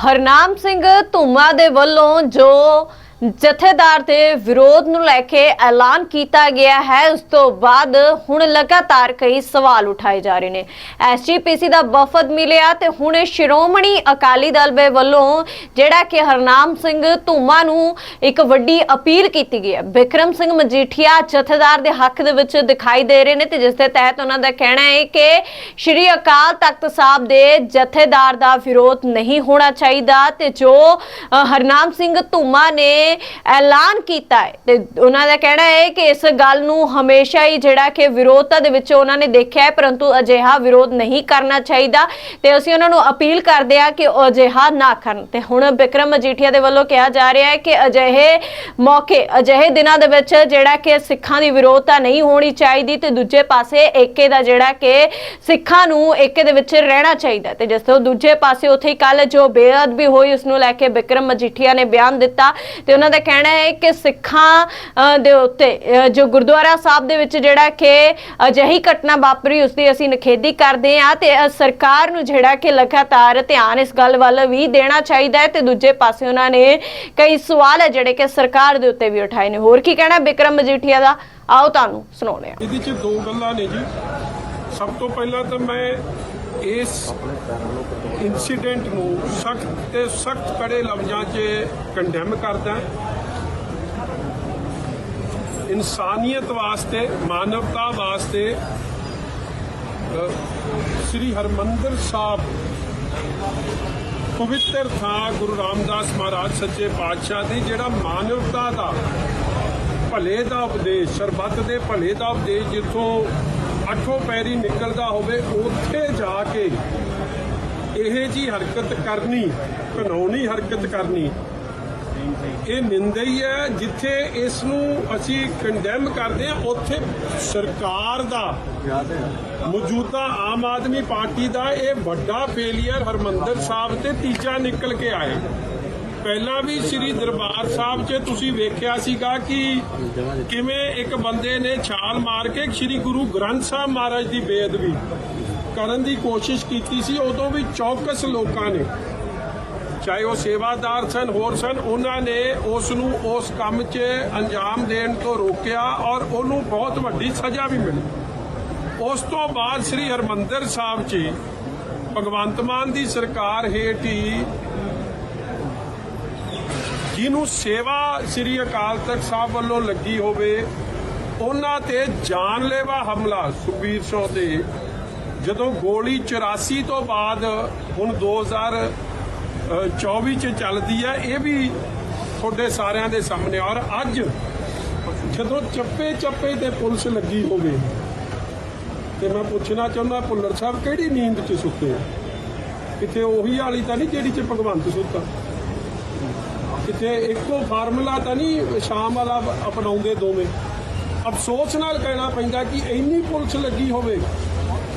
ਹਰਨਾਮ ਸਿੰਘ ਧੂਮਾ ਦੇ ਵੱਲੋਂ ਜੋ ਜਥੇਦਾਰ ਦੇ ਵਿਰੋਧ ਨੂੰ ਲੈ ਕੇ ਐਲਾਨ ਕੀਤਾ ਗਿਆ ਹੈ। ਉਸ ਤੋਂ ਬਾਅਦ ਹੁਣ ਲਗਾਤਾਰ ਕਈ ਸਵਾਲ ਉਠਾਏ ਜਾ ਰਹੇ ਨੇ। ਐਸਜੀਪੀਸੀ ਦਾ ਵਫਦ ਮਿਲਿਆ ਤੇ ਹੁਣ ਸ਼੍ਰੋਮਣੀ ਅਕਾਲੀ ਦਲ ਦੇ ਵੱਲੋਂ ਜਿਹੜਾ ਕਿ ਹਰਨਾਮ ਸਿੰਘ ਧੂਮਾ ਨੂੰ ਇੱਕ ਵੱਡੀ ਅਪੀਲ ਕੀਤੀ ਗਈ ਹੈ। ਬਿਕਰਮ ਸਿੰਘ ਮਜੀਠੀਆ ਜਥੇਦਾਰ ਦੇ ਹੱਕ ਦੇ ਵਿੱਚ ਦਿਖਾਈ ਦੇ ਰਹੇ ਨੇ ਤੇ ਜਿਸ ਦੇ ਤਹਿਤ ਉਹਨਾਂ ਦਾ ਕਹਿਣਾ ਹੈ ਕਿ ਸ਼੍ਰੀ ਅਕਾਲ ਤਖਤ ਸਾਹਿਬ ਦੇ ਜਥੇਦਾਰ ਦਾ ਵਿਰੋਧ ਨਹੀਂ ਹੋਣਾ ਚਾਹੀਦਾ ਤੇ ਜੋ ਹਰਨਾਮ ਸਿੰਘ ਧੂਮਾ ਨੇ ਐਲਾਨ ਕੀਤਾ ਹੈ। ਤੇ ਉਹਨਾਂ ਦਾ ਕਹਿਣਾ ਹੈ ਕਿ ਇਸ ਗੱਲ ਨੂੰ ਹਮੇਸ਼ਾ ਹੀ ਜਿਹੜਾ ਕਿ ਵਿਰੋਧਤਾ ਦੇ ਵਿੱਚ ਉਹਨਾਂ ਨੇ ਦੇਖਿਆ ਹੈ, ਪਰੰਤੂ ਅਜਿਹਾ ਵਿਰੋਧ ਨਹੀਂ ਕਰਨਾ ਚਾਹੀਦਾ। ਤੇ ਅਸੀਂ ਉਹਨਾਂ ਨੂੰ ਅਪੀਲ ਕਰਦੇ ਹਾਂ ਕਿ ਅਜਿਹਾ ਨਾ ਕਰਨ। ਤੇ ਹੁਣ ਬਿਕਰਮ ਮਜੀਠੀਆ ਦੇ ਵੱਲੋਂ ਕਿਹਾ ਜਾ ਰਿਹਾ ਹੈ ਕਿ ਅਜਿਹੇ ਮੌਕੇ, ਅਜਿਹੇ ਦਿਨਾਂ ਦੇ ਵਿੱਚ ਜਿਹੜਾ ਕਿ ਸਿੱਖਾਂ ਦੀ ਵਿਰੋਧਤਾ ਨਹੀਂ ਹੋਣੀ ਚਾਹੀਦੀ ਤੇ ਦੂਜੇ ਪਾਸੇ ਏਕੇ ਦਾ ਜਿਹੜਾ ਕਿ ਸਿੱਖਾਂ ਨੂੰ ਏਕੇ ਦੇ ਵਿੱਚ ਰਹਿਣਾ ਚਾਹੀਦਾ। ਤੇ ਜਿਸ ਤੋਂ ਦੂਜੇ ਪਾਸੇ ਉੱਥੇ ਕੱਲ ਜੋ ਬੇਅਦਬੀ ਹੋਈ, ਉਸ ਨੂੰ ਲੈ ਕੇ ਬਿਕਰਮ ਮਜੀਠੀਆ ਨੇ ਬਿਆਨ ਦਿੱਤਾ। ਤੇ ਉਹਨਾਂ ਦਾ ਕਹਿਣਾ ਹੈ ਕਿ ਸਿੱਖਾਂ ਦੇ ਉੱਤੇ ਜੋ ਗੁਰਦੁਆਰਾ ਸਾਹਿਬ ਦੇ ਵਿੱਚ ਜਿਹੜਾ ਕਿ ਅਜਿਹੀ ਘਟਨਾ ਵਾਪਰੀ, ਉਸ ਦੀ ਅਸੀਂ ਨਿਖੇਧੀ ਕਰਦੇ ਹਾਂ ਤੇ ਸਰਕਾਰ ਨੂੰ ਜਿਹੜਾ ਕਿ ਲਗਾਤਾਰ ਧਿਆਨ ਇਸ ਗੱਲ ਵੱਲ ਵੀ ਦੇਣਾ ਚਾਹੀਦਾ ਹੈ ਤੇ ਦੂਜੇ ਪਾਸੇ ਉਹਨਾਂ ਨੇ ਕਈ ਸਵਾਲ ਹੈ ਜਿਹੜੇ ਕਿ ਸਰਕਾਰ ਦੇ ਉੱਤੇ ਵੀ ਉਠਾਏ ਨੇ। ਹੋਰ ਕੀ ਕਹਿਣਾ ਬਿਕਰਮ ਮਜੀਠੀਆ ਦਾ? ਆਓ ਤੁਹਾਨੂੰ ਸੁਣਾਉਂਦੇ ਹਾਂ। ਇਹਦੇ ਚ ਦੋ ਗੱਲਾਂ ਨੇ ਜੀ। ਸਭ ਤੋਂ ਪਹਿਲਾਂ ਤਾਂ ਮੈਂ ਇਸ ਇਨਸੀਡੈਂਟ ਨੂੰ ਸਖਤ ਤੇ ਸਖਤ ਕੜੇ ਲਫ਼ਜ਼ਾਂ 'ਚ ਕੰਡੈਮ ਕਰਦਾ ਇਨਸਾਨੀਅਤ ਵਾਸਤੇ, ਮਾਨਵਤਾ ਵਾਸਤੇ ਸ੍ਰੀ ਹਰਮੰਦਰ ਸਾਹਿਬ ਪਵਿੱਤਰ ਥਾਂ ਗੁਰੂ ਰਾਮਦਾਸ ਮਹਾਰਾਜ ਸੱਚੇ ਪਾਤਸ਼ਾਹ ਦੀ, ਜਿਹੜਾ ਮਾਨਵਤਾ ਦਾ ਭਲੇ ਦਾ ਉਪਦੇਸ਼, ਸਰਬੱਤ ਦੇ ਭਲੇ ਦਾ ਉਪਦੇਸ਼ ਜਿੱਥੋਂ ਅੱਠੋਂ ਪੈਰੀ ਨਿਕਲਦਾ ਹੋਵੇ, ਉੱਥੇ ਜਾ ਕੇ ਇਹ ਜੀ ਹਰਕਤ ਕਰਨੀ ਕਾਨੂੰਨੀ ਹਰਕਤ ਕਰਨੀ, ਇਹ ਨਿੰਦਾ ਹੀ ਹੈ, ਜਿੱਥੇ ਇਸ ਨੂੰ ਅਸੀਂ ਕੰਡੈਮ ਕਰਦੇ ਹਾਂ, ਉੱਥੇ ਸਰਕਾਰ ਦਾ ਮੌਜੂਦਾ ਆਮ ਆਦਮੀ ਪਾਰਟੀ ਦਾ ਇਹ ਵੱਡਾ ਫੇਲਿਅਰ ਹਰਮੰਦਰ ਸਾਹਿਬ ਤੇ ਤੀਜਾ ਨਿਕਲ ਕੇ ਆਏ ਪਹਿਲਾਂ ਵੀ ਸ੍ਰੀ ਦਰਬਾਰ ਸਾਹਿਬ 'ਚ ਤੁਸੀਂ ਵੇਖਿਆ ਸੀਗਾ ਕਿ ਕਿਵੇਂ ਇੱਕ ਬੰਦੇ ਨੇ ਛਾਲ ਮਾਰ ਕੇ ਸ੍ਰੀ ਗੁਰੂ ਗ੍ਰੰਥ ਸਾਹਿਬ ਮਹਾਰਾਜ ਦੀ ਬੇਅਦਬੀ ਕਰਨ ਦੀ ਕੋਸ਼ਿਸ਼ ਕੀਤੀ ਸੀ, ਉਦੋਂ ਵੀ ਚੌਕਸ ਲੋਕਾਂ ਨੇ। ਚਾਹੇ ਉਹ ਸੇਵਾਦਾਰ ਸਨ, ਹੋਰ ਸਨ, ਉਹਨਾਂ ਨੇ ਉਸ ਨੂੰ ਉਸ ਕੰਮ 'ਚ ਅੰਜਾਮ ਦੇਣ ਤੋਂ ਰੋਕਿਆ ਔਰ ਉਹਨੂੰ ਬਹੁਤ ਵੱਡੀ ਸਜ਼ਾ ਵੀ ਮਿਲੀ। ਉਸ ਤੋਂ ਬਾਅਦ ਸ੍ਰੀ ਹਰਮੰਦਰ ਸਾਹਿਬ 'ਚ ਭਗਵੰਤ ਮਾਨ ਦੀ ਸਰਕਾਰ ਹੇਠ ਹੀ ਜਿਹਨੂੰ ਸੇਵਾ ਸ੍ਰੀ ਅਕਾਲ ਤਖਤ ਸਾਹਿਬ ਵੱਲੋਂ ਲੱਗੀ ਹੋਵੇ, ਉਹਨਾਂ ਤੇ ਜਾਨਲੇਵਾ ਹਮਲਾ ਸੁਖਬੀਰ ਸਿੰਘ ਤੇ। ਜਦੋਂ ਗੋਲੀ 84 ਤੋਂ ਬਾਅਦ ਹੁਣ 2024 ਚ ਚੱਲਦੀ ਹੈ, ਇਹ ਵੀ ਤੁਹਾਡੇ ਸਾਰਿਆਂ ਦੇ ਸਾਹਮਣੇ। ਔਰ ਅੱਜ ਜਦੋਂ ਚੱਪੇ ਚੱਪੇ ਤੇ ਪੁਲਿਸ ਲੱਗੀ ਹੋਵੇ, ਤੇ ਮੈਂ ਪੁੱਛਣਾ ਚਾਹੁੰਦਾ, ਭੁੱਲਰ ਸਾਹਿਬ ਕਿਹੜੀ ਨੀਂਦ 'ਚ ਸੁੱਤੇ ਆ? ਕਿਤੇ ਉਹੀ ਵਾਲੀ ਤਾਂ ਨਹੀਂ ਜਿਹੜੀ 'ਚ ਭਗਵੰਤ ਸੁੱਤਾ? ਕਿਤੇ ਇੱਕੋ ਫਾਰਮੂਲਾ ਤਾਂ ਨਹੀਂ ਸ਼ਾਮ ਵਾਲਾ ਅਪਣਾਉਂਦੇ ਦੋਵੇਂ। ਅਫਸੋਸ ਨਾਲ ਕਹਿਣਾ ਪੈਂਦਾ ਕਿ ਇੰਨੀ ਪੁਲਿਸ ਲੱਗੀ ਹੋਵੇ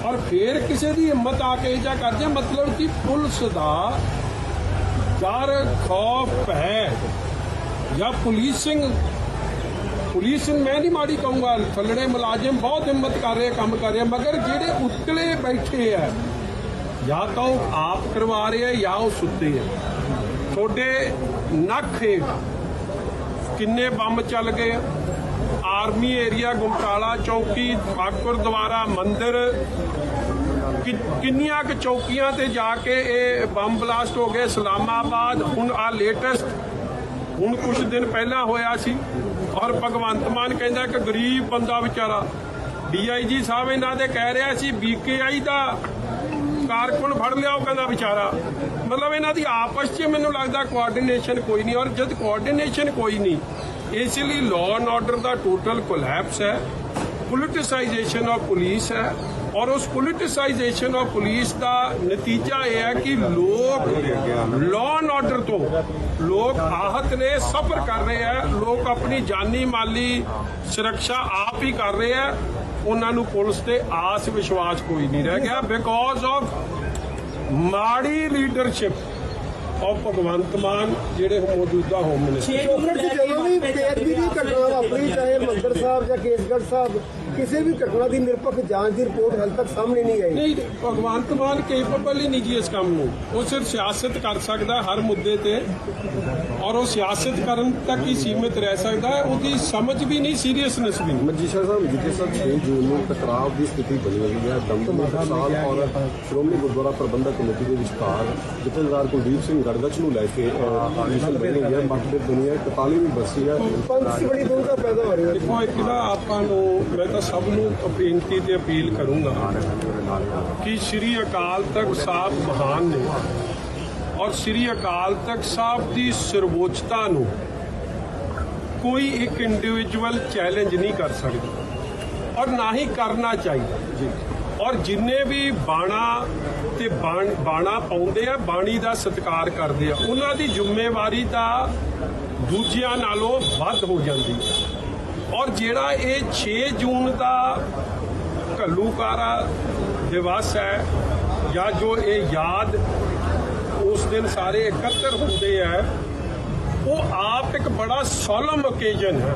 ਔਰ ਫੇਰ ਕਿਸੇ ਦੀ ਹਿੰਮਤ ਆ ਕੇ ਜਾ ਕਰਦੇ ਮਤਲਬ ਕਿ ਪੁਲਿਸ ਦਾ ਡਰ, ਖੌਫ, ਭੈ ਜਾਂ ਪੁਲਿਸਿੰਗ ਪੁਲਿਸ ਮੈਂ ਨਹੀਂ ਮਾੜੀ ਕਹੂੰਗਾ, ਥੱਲੜੇ ਮੁਲਾਜ਼ਮ ਬਹੁਤ ਹਿੰਮਤ ਕਰ ਰਹੇ, ਕੰਮ ਕਰ ਰਹੇ, ਮਗਰ ਜਿਹੜੇ ਉਤਲੇ ਬੈਠੇ ਆ, ਜਾਂ ਤਾਂ ਉਹ ਆਪ ਕਰਵਾ ਰਹੇ ਆ ਜਾਂ ਉਹ ਸੁੱਤੇ ਆ। ਤੁਹਾਡੇ ਨੱਖ ਕਿੰਨੇ ਬੰਬ ਚੱਲ ਗਏ? ਆਰਮੀ ਏਰੀਆ, ਗੁਮਟਾਲਾ ਚੌਕੀ ਠਾਕੁਰ ਦੁਆਰਾ ਮੰਦਿਰ ਕਿੰਨੀਆਂ ਕੁ ਚੌਕੀਆਂ ਤੇ ਜਾ ਕੇ ਇਹ ਬੰਬ ਬਲਾਸਟ ਹੋ ਗਏ? ਇਸਲਾਮਾਬਾਦ ਹੁਣ ਆ ਲੇਟੈਸਟ ਹੁਣ ਕੁਝ ਦਿਨ ਪਹਿਲਾਂ ਹੋਇਆ ਸੀ। ਔਰ ਭਗਵੰਤ ਮਾਨ ਕਹਿੰਦਾ ਕਿ ਗਰੀਬ ਬੰਦਾ ਵਿਚਾਰਾ। ਡੀਆਈਜੀ ਸਾਹਿਬ ਇਹਨਾਂ ਦੇ ਕਹਿ ਰਿਹਾ ਸੀ ਬੀਕੇਆਈ ਦਾ ਕਾਰਕੁਨ ਫੜ ਲਿਆ, ਉਹ ਕਹਿੰਦਾ ਵਿਚਾਰਾ। ਮਤਲਬ ਇਹਨਾਂ ਦੀ ਆਪਸ 'ਚ ਮੈਨੂੰ ਲੱਗਦਾ ਕੋਆਰਡੀਨੇਸ਼ਨ ਕੋਈ ਨਹੀਂ, ਔਰ ਜਦ ਕੋਆਰਡੀਨੇਸ਼ਨ ਕੋਈ ਨਹੀਂ, ਇਸ ਲਈ ਲਾਅ ਐਂਡ ਆਰਡਰ ਦਾ ਟੋਟਲ ਕੋਲੈਪਸ ਹੈ ਪੋਲਿਟਿਸਾਈਜੇਸ਼ਨ ਆਫ ਪੁਲਿਸ ਹੈ, ਔਰ ਉਸ ਪੋਲਿਟਿਸਾਈਜੇਸ਼ਨ ਆਫ ਪੁਲਿਸ ਦਾ ਨਤੀਜਾ ਇਹ ਹੈ ਕਿ ਲੋਕ ਲਾਅ ਐਂਡ ਆਰਡਰ ਤੋਂ, ਲੋਕ ਆਹਤ ਨੇ, ਸਫਰ ਕਰ ਰਹੇ ਹੈ, ਲੋਕ ਆਪਣੀ ਜਾਨੀ ਮਾਲੀ ਸੁਰੱਖਿਆ ਆਪ ਹੀ ਕਰ ਰਹੇ ਹੈ ਉਹਨਾਂ ਨੂੰ ਪੁਲਿਸ ਤੇ ਆਸ ਵਿਸ਼ਵਾਸ ਕੋਈ ਨਹੀਂ ਰਹਿ ਗਿਆ ਬਿਕੋਜ਼ ਆਫ ਮਾੜੀ ਲੀਡਰਸ਼ਿਪ ਔਰ ਭਗਵੰਤ ਮਾਨ ਜਿਹੜੇ ਮੌਜੂਦਾ ਹੋਮ ਮਿਨਿਸਟਰ ਜਦੋਂ ਵੀ ਬੇਅਦਬੀ ਦੀ ਘਟਨਾ ਵਾਪਰੀ ਚਾਹੇ ਮੰਦਰ ਸਾਹਿਬ ਜਾਂ ਕੇਸਗੜ੍ਹ ਸਾਹਿਬ ਕਿਸੇ ਵੀ ਘਟਨਾ ਦੀ ਨਿਰਪੱਖ ਜਾਂਚ ਦੀ ਰਿਪੋਰਟ ਹਾਲੇ ਤੱਕ ਸਾਹਮਣੇ ਨਹੀਂ ਆਈ। ਨਹੀਂ ਭਗਵੰਤ ਮਾਨ ਕੇਪੇਬਲ ਹੀ ਨਹੀਂ ਜੀ ਇਸ ਕੰਮ ਨੂੰ ਉਹ ਸਿਰਫ ਸਿਆਸਤ ਕਰ ਸਕਦਾ ਹਰ ਮੁੱਦੇ ਤੇ ਔਰ ਉਹ ਸਿਆਸਤ ਕਰਨ ਤੱਕ ਹੀ ਸੀਮਿਤ ਰਹਿ ਸਕਦਾ ਹੈ ਉਹਦੀ ਸਮਝ ਵੀ ਨਹੀਂ ਸੀਰੀਅਸਨੈਸ ਵੀ ਨਹੀਂ। ਮਜੀਸ਼ਾ ਸਾਹਿਬ ਜਿੱਥੇ ਸਭ 6 ਜੂਨ ਨੂੰ ਟਕਰਾਅ ਦੀ ਸਥਿਤੀ ਬਣੀ ਹੋਈ ਹੈ ਦਮਦਮਾ ਟਕਸਾਲ ਔਰ ਸ਼੍ਰੋਮਣੀ ਗੁਰਦੁਆਰਾ ਪ੍ਰਬੰਧਕ ਕਮੇਟੀ ਦੇ ਵਿਚਕਾਰ ਜਥੇਦਾਰ ਕੁਲਦੀਪ ਸਿੰਘ ਗੜਗਚ ਨੂੰ ਲੈ ਕੇ ਮਿਸ਼ਨ ਬਣੀ ਹੈ। ਮੱਠ ਦੇ ਦੁਨੀਆ 41ਵੀਂ ਬਸੀ ਹੈ। ਦੀ ਬੜੀ ਦੁਰਗਾ ਪੈਦਾ ਹੋ ਰਹੀ ਹੈ। ਦੇਖੋ ਇੱਕ ਨਾ ਆਪਾਂ ਨੂੰ ਮੈਂ ਤਾਂ ਸਭ ਨੂੰ ਬੇਨਤੀ ਤੇ ਅਪੀਲ ਕਰੂੰਗਾ ਕਿ ਸ੍ਰੀ ਅਕਾਲ ਤਖਤ ਸਾਹਿਬ ਮਹਾਨ ਨੇ ਔਰ ਸ੍ਰੀ ਅਕਾਲ ਤਖਤ ਸਾਹਿਬ ਦੀ ਸਰਵੋਚਤਾ ਨੂੰ ਕੋਈ ਇੱਕ ਇੰਡੀਵਿਜੂਅਲ ਚੈਲੰਜ ਨਹੀਂ ਕਰ ਸਕਦਾ ਔਰ ਨਾ ਹੀ ਕਰਨਾ ਚਾਹੀਦਾ। ਜੀ ਔਰ ਜਿੰਨੇ ਵੀ ਬਾਣਾ ਤੇ ਬਾਣਾ ਪਾਉਂਦੇ ਆ, ਬਾਣੀ ਦਾ ਸਤਿਕਾਰ ਕਰਦੇ ਆ, ਉਹਨਾਂ ਦੀ ਜ਼ਿੰਮੇਵਾਰੀ ਤਾਂ ਦੂਜਿਆਂ ਨਾਲੋਂ ਵੱਧ ਹੋ ਜਾਂਦੀ ਹੈ। ਔਰ ਜਿਹੜਾ ਇਹ 6 ਜੂਨ ਦਾ ਘੱਲੂਕਾਰਾ ਦਿਵਸ ਹੈ, ਜਾਂ ਜੋ ਇਹ ਯਾਦ ਉਸ ਦਿਨ ਸਾਰੇ ਇਕੱਤਰ ਹੁੰਦੇ ਆ ਉਹ ਆਪ ਇੱਕ ਬੜਾ ਸੋਲਮ ਓਕੇਜਨ ਹੈ।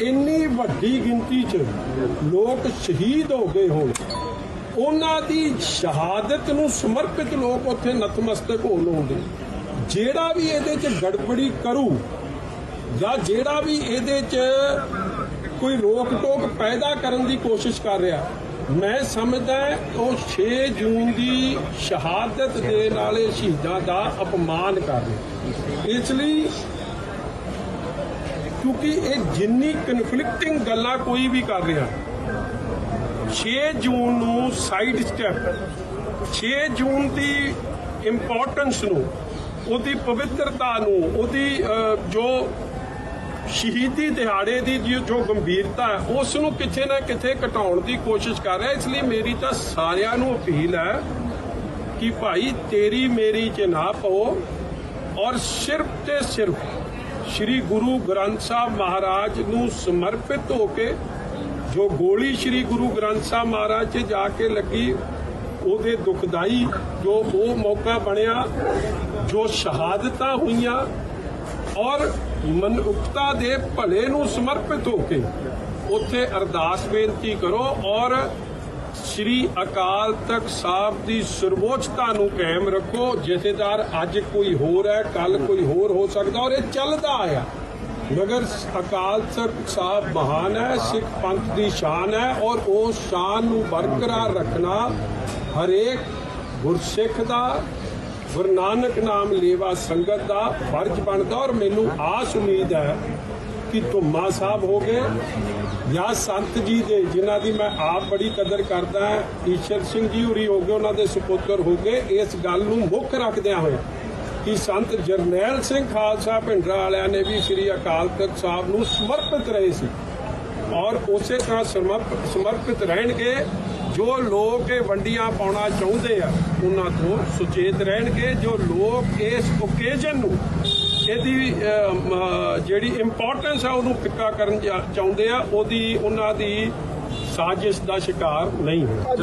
ਇੰਨੀ ਵੱਡੀ ਗਿਣਤੀ 'ਚ ਲੋਕ ਸ਼ਹੀਦ ਹੋ ਗਏ ਹੋਣ। ਉਹਨਾਂ ਦੀ ਸ਼ਹਾਦਤ ਨੂੰ ਸਮਰਪਿਤ ਲੋਕ ਉੱਥੇ ਨਤਮਸਤਕ ਹੋ ਲੋਗੇ। ਜਿਹੜਾ ਵੀ ਇਹਦੇ 'ਚ ਗੜਬੜੀ ਕਰੂ ਜਾਂ ਜਿਹੜਾ ਵੀ ਇਹਦੇ 'ਚ ਕੋਈ ਰੋਕ ਟੋਕ ਪੈਦਾ ਕਰਨ ਦੀ ਕੋਸ਼ਿਸ਼ ਕਰ ਰਿਹਾ, ਮੈਂ ਸਮਝਦਾ ਉਹ 6 ਜੂਨ ਦੀ ਸ਼ਹਾਦਤ ਦੇ ਨਾਲੇ ਸ਼ਹੀਦਾਂ ਦਾ ਅਪਮਾਨ ਕਰ ਰਿਹਾ। ਇਸ ਲਈ ਕਿਉਂਕਿ ਇਹ ਜਿੰਨੀ ਕਨਫਲਿਕਟਿੰਗ ਗੱਲਾਂ ਕੋਈ ਵੀ ਕਰ ਰਿਹਾ। 6 ਜੂਨ ਨੂੰ ਸਾਈਡ ਸਟੈਪ 6 ਜੂਨ ਦੀ ਇੰਪੋਰਟੈਂਸ ਨੂੰ, ਉਹਦੀ ਪਵਿੱਤਰਤਾ ਨੂੰ, ਉਹਦੀ ਜੋ ਸ਼ਹੀਦੀ ਦਿਹਾੜੇ ਦੀ ਜੋ ਜੋ ਗੰਭੀਰਤਾ ਹੈ ਉਸ ਨੂੰ ਕਿਤੇ ਨਾ ਕਿਤੇ ਘਟਾਉਣ ਦੀ ਕੋਸ਼ਿਸ਼ ਕਰ ਰਿਹਾ। ਇਸ ਲਈ ਮੇਰੀ ਤਾਂ ਸਾਰਿਆਂ ਨੂੰ ਅਪੀਲ ਹੈ ਕਿ ਭਾਈ ਤੇਰੀ ਮੇਰੀ ਚ ਨਾ ਪਾਓ ਔਰ ਸਿਰਫ ਤੇ ਸਿਰਫ ਸ੍ਰੀ ਗੁਰੂ ਗ੍ਰੰਥ ਸਾਹਿਬ ਮਹਾਰਾਜ ਨੂੰ ਸਮਰਪਿਤ ਹੋ ਕੇ ਜੋ ਗੋਲੀ ਸ੍ਰੀ ਗੁਰੂ ਗ੍ਰੰਥ ਸਾਹਿਬ ਮਹਾਰਾਜ 'ਚ ਜਾ ਕੇ ਲੱਗੀ, ਉਹਦੇ ਦੁਖਦਾਈ ਜੋ ਉਹ ਮੌਕਾ ਬਣਿਆ, ਜੋ ਸ਼ਹਾਦਤਾਂ ਹੋਈਆਂ ਔਰ ਮਨੁੱਖਤਾ ਦੇ ਭਲੇ ਨੂੰ ਸਮਰਪਿਤ ਹੋ ਕੇ ਉੱਥੇ ਅਰਦਾਸ ਬੇਨਤੀ ਕਰੋ ਔਰ ਸ੍ਰੀ ਅਕਾਲ ਤਖਤ ਸਾਹਿਬ ਦੀ ਸਰਵੋਚਤਾ ਨੂੰ ਕਾਇਮ ਰੱਖੋ। ਜਥੇਦਾਰ, ਅੱਜ ਕੋਈ ਹੋਰ ਹੈ ਕੱਲ ਕੋਈ ਹੋਰ ਹੋ ਸਕਦਾ ਔਰ ਇਹ ਚੱਲਦਾ ਆਇਆ। ਮਗਰ ਅਕਾਲ ਤਖਤ ਸਾਹਿਬ ਮਹਾਨ ਹੈ, ਸਿੱਖ ਪੰਥ ਦੀ ਸ਼ਾਨ ਹੈ ਔਰ ਉਸ ਸ਼ਾਨ ਨੂੰ ਬਰਕਰਾਰ ਰੱਖਣਾ ਹਰੇਕ ਗੁਰਸਿੱਖ ਦਾ, ਗੁਰੂ ਨਾਨਕ ਨਾਮ ਲੇਵਾ ਸੰਗਤ ਦਾ ਫਰਜ਼ ਬਣਦਾ ਔਰ ਮੈਨੂੰ ਆਸ ਉਮੀਦ ਹੈ ਕਿ ਧੁੰਮਾ ਸਾਹਿਬ ਹੋ ਗਏ ਜਾਂ ਸੰਤ ਜੀ ਦੇ, ਜਿਨ੍ਹਾਂ ਦੀ ਮੈਂ ਆਪ ਬੜੀ ਕਦਰ ਕਰਦਾ ਹਾਂ, ਈਸ਼ਰ ਸਿੰਘ ਜੀ ਹੋਰੀ ਹੋ ਗਏ, ਉਹਨਾਂ ਦੇ ਸੁਪੁੱਤਰ ਹੋ ਗਏ, ਇਸ ਗੱਲ ਨੂੰ ਮੁੱਖ ਰੱਖਦਿਆਂ ਹੋਏ ਕਿ ਸੰਤ ਜਰਨੈਲ ਸਿੰਘ ਖਾਲਸਾ ਭਿੰਡਰਾ ਵਾਲਿਆਂ ਨੇ ਵੀ ਸ੍ਰੀ ਅਕਾਲ ਤਖਤ ਸਾਹਿਬ ਨੂੰ ਸਮਰਪਿਤ ਰਹੇ ਸੀ ਔਰ ਉਸੇ ਤਰ੍ਹਾਂ ਸਮਰਪ- ਸਮਰਪਿਤ ਰਹਿਣਗੇ, ਜੋ ਲੋਕ ਇਹ ਵੰਡੀਆਂ ਪਾਉਣਾ ਚਾਹੁੰਦੇ ਆ, ਉਹਨਾਂ ਤੋਂ ਸੁਚੇਤ ਰਹਿਣਗੇ, ਜੋ ਲੋਕ ਇਸ ਓਕੇਜਨ ਨੂੰ ਇਹਦੀ ਜਿਹੜੀ ਇੰਪੋਰਟੈਂਸ ਆ ਉਹਨੂੰ ਪਿੱਕਾ ਕਰਨ ਜਾ- ਚਾਹੁੰਦੇ ਆ, ਉਹਦੀ, ਉਹਨਾਂ ਦੀ ਸਾਜ਼ਿਸ਼ ਦਾ ਸ਼ਿਕਾਰ ਨਹੀਂ ਹੋਣਾ